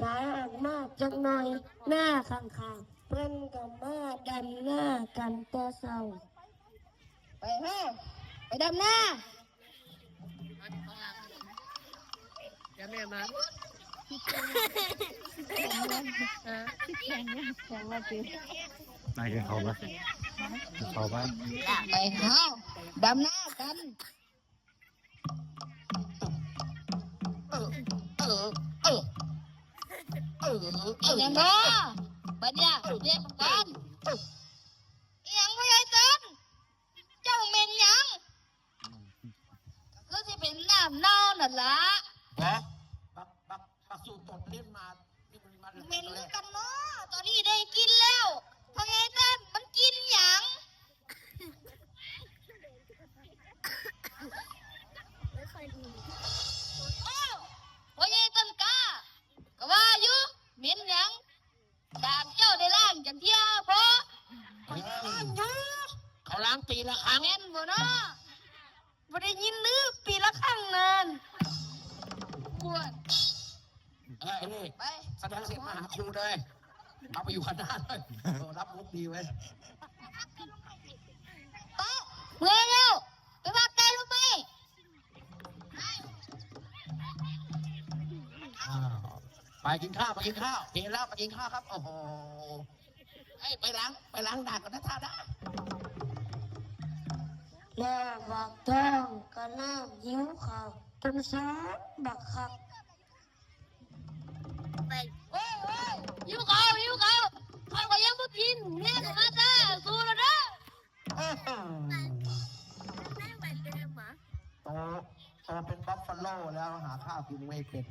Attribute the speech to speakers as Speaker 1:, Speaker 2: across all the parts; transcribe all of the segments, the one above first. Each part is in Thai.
Speaker 1: สายออกมากจังหน่อยหน้าข้างๆเพิ่นกับมาดันหน้ากันแต่เศร้า
Speaker 2: ไป
Speaker 3: เฮ้
Speaker 2: ไป
Speaker 3: เฮ้ย
Speaker 2: ไอ้
Speaker 3: เฮ้ย
Speaker 2: ไป
Speaker 3: เฮ้ย
Speaker 2: ไอ้เนี่ยไปเร็วเร็วไปไปเร็วไปไปอืออือไปเร็วเร็วไป
Speaker 1: สายออกมาจักหน่อยหน้าข้างๆเพิ่นกับมาดันหน้ากันแต่เศร้า
Speaker 2: ไปเฮ้ไปดำหน้า
Speaker 4: เดี๋ยวแม่มา
Speaker 3: นายเขาปะเขาปะ
Speaker 2: ไปเฮ้ดำหน้ากันเออเออเออเออเออยังไงบัดเนี่ยเรียกกันยังไม่ได้ต้นเจ้าเมนยังก็จะเป็นน้ำเน่านั่นละ
Speaker 5: บักบักบักบักสูตดเล่นมาที่มันมา
Speaker 2: เมนกันเนาะตอนนี้ได้กินแล้วพอไงต้นมันกินหยังโอ้ว่าไงต้นกาก็ว่าอยู่เหม็นหยังดากเจ้าได้ล่างจังเที่ยพอ
Speaker 5: เขาล้างปีละครั้ง
Speaker 2: แม่นบ่เนาะ บ่ได้ยินลือปีละครั้งนั่นปวด
Speaker 5: เอ้ยนี่
Speaker 2: ไป
Speaker 5: แสดงเสร็จมาหาครูเลยเอาไปอยู่คณะเลยเออรับมุกดีเว้ย
Speaker 2: ไปเมื่อยแล้วไปพักไกลรู้ไหม
Speaker 5: อ้าวไปกินข้าวไปกินข้าวเห็นแล้วไปกินข้าวครับโอ้โหเอ้ยไปล้างไปล้างดากกันนะท่าได้
Speaker 1: แล้วบักท้องก็น้ำหิวข้าวจนสาบักคัก
Speaker 2: ไปโอ้โอ้ยหิวข้าวหิวข้าวข้าวก็ยังบ่กินแม่ก็มาจ้าสู้แล้วเด้อ
Speaker 5: โตโตเป็นบัฟฟาโลแล้วหาข้าวกินไม่เป็น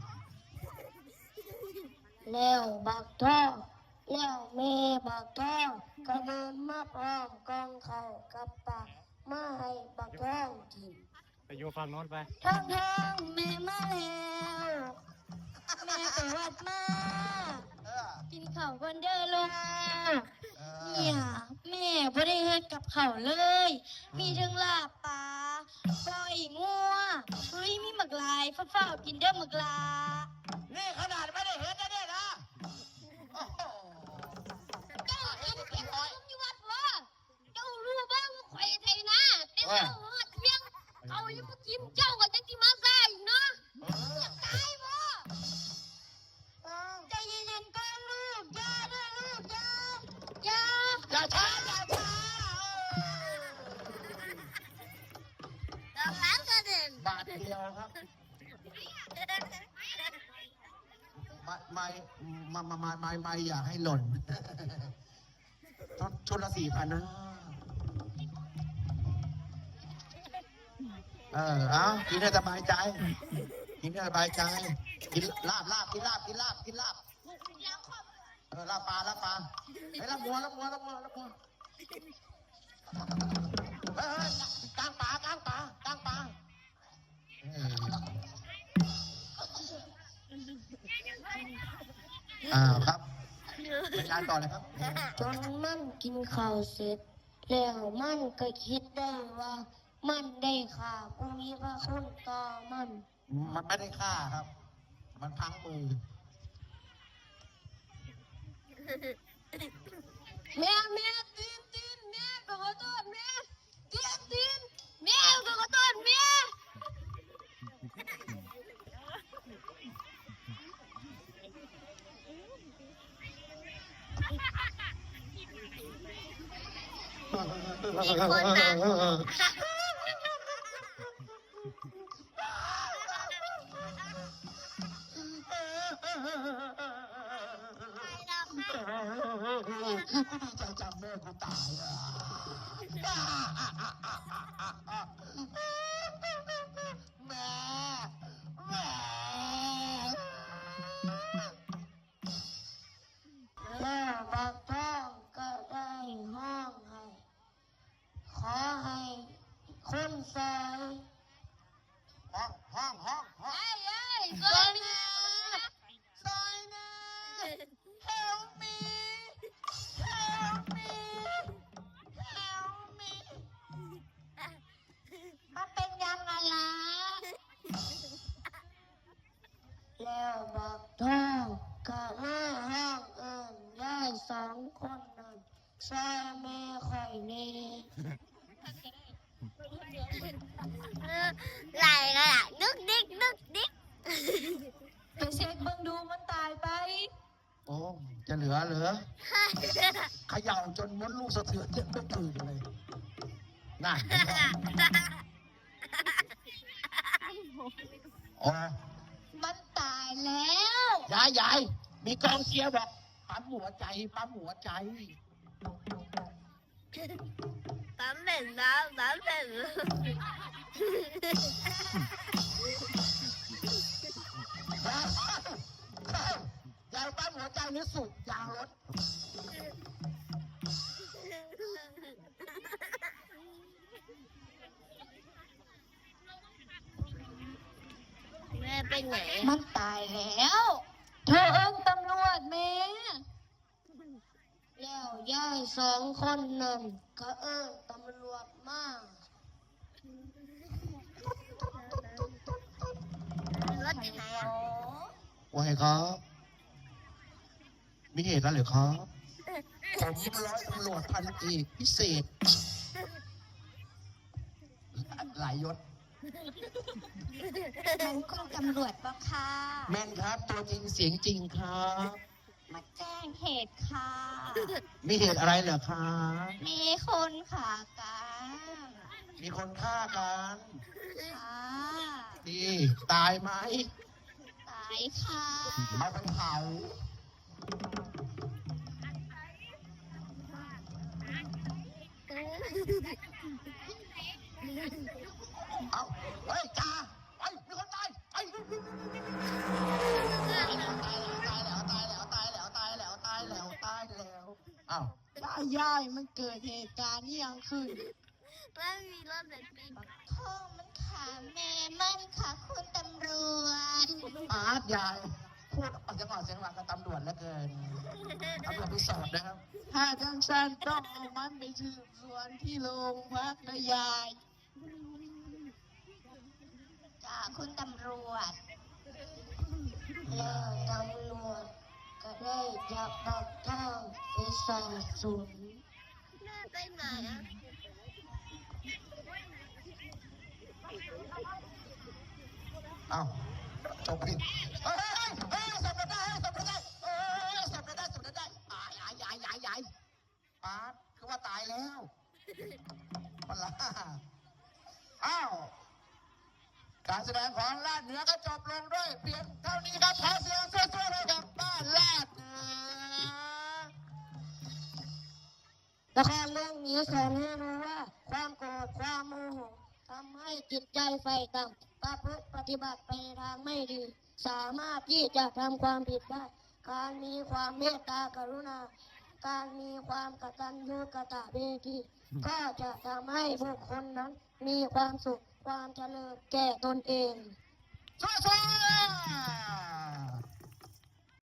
Speaker 1: แล้วบักท้องแล้วแม่บักท้องก็เดินมาพร้อมกองเขากับปากมาให้บักท้องกิน
Speaker 3: ไป อยู่ฝั่งโน้นไป
Speaker 1: ทางทางแม่มาแล้วแม่ตวัดมา
Speaker 5: เออ
Speaker 1: กินข้าวกันเด้อลูก
Speaker 5: เอ
Speaker 1: เนี่ย
Speaker 5: อ
Speaker 1: แม่บ่ได้เฮ็ดกับข้าวเลย มีทั้งลาบปลาปล่อยงัวเฮ้ยมีหมึกลายฟ้าวๆกินเด้อหมึกลา
Speaker 5: นี่ขนาด ไม่ไม่
Speaker 2: ไม่
Speaker 5: ไม่ไม่ไม่อย่าให้หล่นชุดชุดละสี่พันนะ เออ เอากินให้สบายใจ กินให้สบายใจ กินลาบลาบกินลาบกินลาบกินลาบเออลาบปลาลาบปลาไอ้ลาบวัวลาบวัวลาบวัวลาบวัวเฮ้ยเฮ้ยกลางป่ากลางป่ากลางป่า อออ้าวครับรายงานต่อเลยครับ
Speaker 1: จนมันกินข้าวเสร็จ แล้วมันก็คิดได้ว่า มันได้ข่าผู้มีพระคุณต่อมัน
Speaker 5: มันไม่ได้ฆ่าครับ มันพังมือ
Speaker 2: แม่แม่ตีนตีนแม่ก็ขอโทษแม่ตีนตีนแม่ก็ขอโทษแม่
Speaker 5: กูดีใจจำแม่กูตายอะ
Speaker 1: คนซอย
Speaker 5: ห้องห้องห้องห้อง
Speaker 2: ไอ้ไอ้ซอยเมีย
Speaker 5: ซอยนะ help me help me help me
Speaker 1: มันเป็นยังไงล่ะแล้วบอกท่องก็มาห้องเอิญได้สองคนนั้นซอยแม่ข่อยเน่
Speaker 2: ไหลกันอะนึกดิกนึกดิก
Speaker 1: ไปเช็คเบิ่งดูมันตายไป
Speaker 5: โอ้จะเหลือเหรอเขย่าจนมดลูกสะเทือนยังไม่ตื่นเลยน่าโอ้
Speaker 1: มันตายแล้ว
Speaker 5: ยายยายมีกองเชียร์แบบปั๊มหัวใจปั๊มหัวใจ
Speaker 2: ปั๊มเป็นน้ำปั๊มเป็น
Speaker 5: ยายยายปั๊มหัวใจหรือสูบยางรถ
Speaker 2: แม่ไปไหน
Speaker 1: มันตายแล้ว เธอเอิ้งตำรวจแม่แล้วยายสองคนนั้นก็เอิ้งตำรวจมา
Speaker 2: รถอยู่ไหนอะ
Speaker 5: ว่าไงครับ มีเหตุอะไรเหรือครับผมร้อยตำรวจพันเอกพิเศษ หลายยศ
Speaker 1: มันคุณตำรวจปะคะ
Speaker 5: แม่นครับ ตัวจริงเสียงจริงครับ
Speaker 1: มาแจ้งเหตุค่ะ
Speaker 5: มีเหตุอะไรเหรอครับ
Speaker 1: มีคนขากัน
Speaker 5: มีคนฆ่ากัน
Speaker 1: ค่ะ
Speaker 5: ดีตายไหม
Speaker 1: ตายค่ะ
Speaker 5: เอาไปเผา เอาเฮ้ยจ่าเฮ้ยมีคนตายเฮ้ยตายแล้วตายแล้วตายแล้วตายแล้วตายแล้วตายแล้วตายแล้วอ้าว
Speaker 1: ย่าย่ามันเกิดเหตุการณ์นี้ยังขึ้น
Speaker 2: แม่มีรถแบบนี้
Speaker 1: พ่อมันขาแม่มันค่ะคุณตำรวจ
Speaker 5: อาร์ตยาย พูดออกจากก่อนเสียงหลังกับตำรวจแล้วเกินตำรวจไปสอบนะครับ
Speaker 1: ถ้าจังสันต้องเอามันไปสืบสวนที่โรงพักนะยายจ้าคุณตำรวจ แล้วตำรวจก็ได้จับบักท่องไปสอบสวน
Speaker 2: แม่ไปไหนอะ
Speaker 5: เอ้าจบไปดิเฮ้ย แล้วมันละอ้าวการแสดงของลาดเหนือก็จบลงด้วยเพียงเท่านี้ครับขอเสียงสู้ๆให้กับบ้านลาดเหนือ
Speaker 1: ละครเรื่องนี้สอนให้รู้ว่า ความโกรธความโมโหทำให้จิตใจไฟต่ำประพฤติปฏิบัติไปทางไม่ดี สามารถที่จะทำความผิดได้ การมีความเมตตากรุณา การมีความกตัญญูกตเวทีก็จะทำให้บุคคลนั้น มีความสุขความเจริญแก่ตนเอง
Speaker 5: สู้ๆ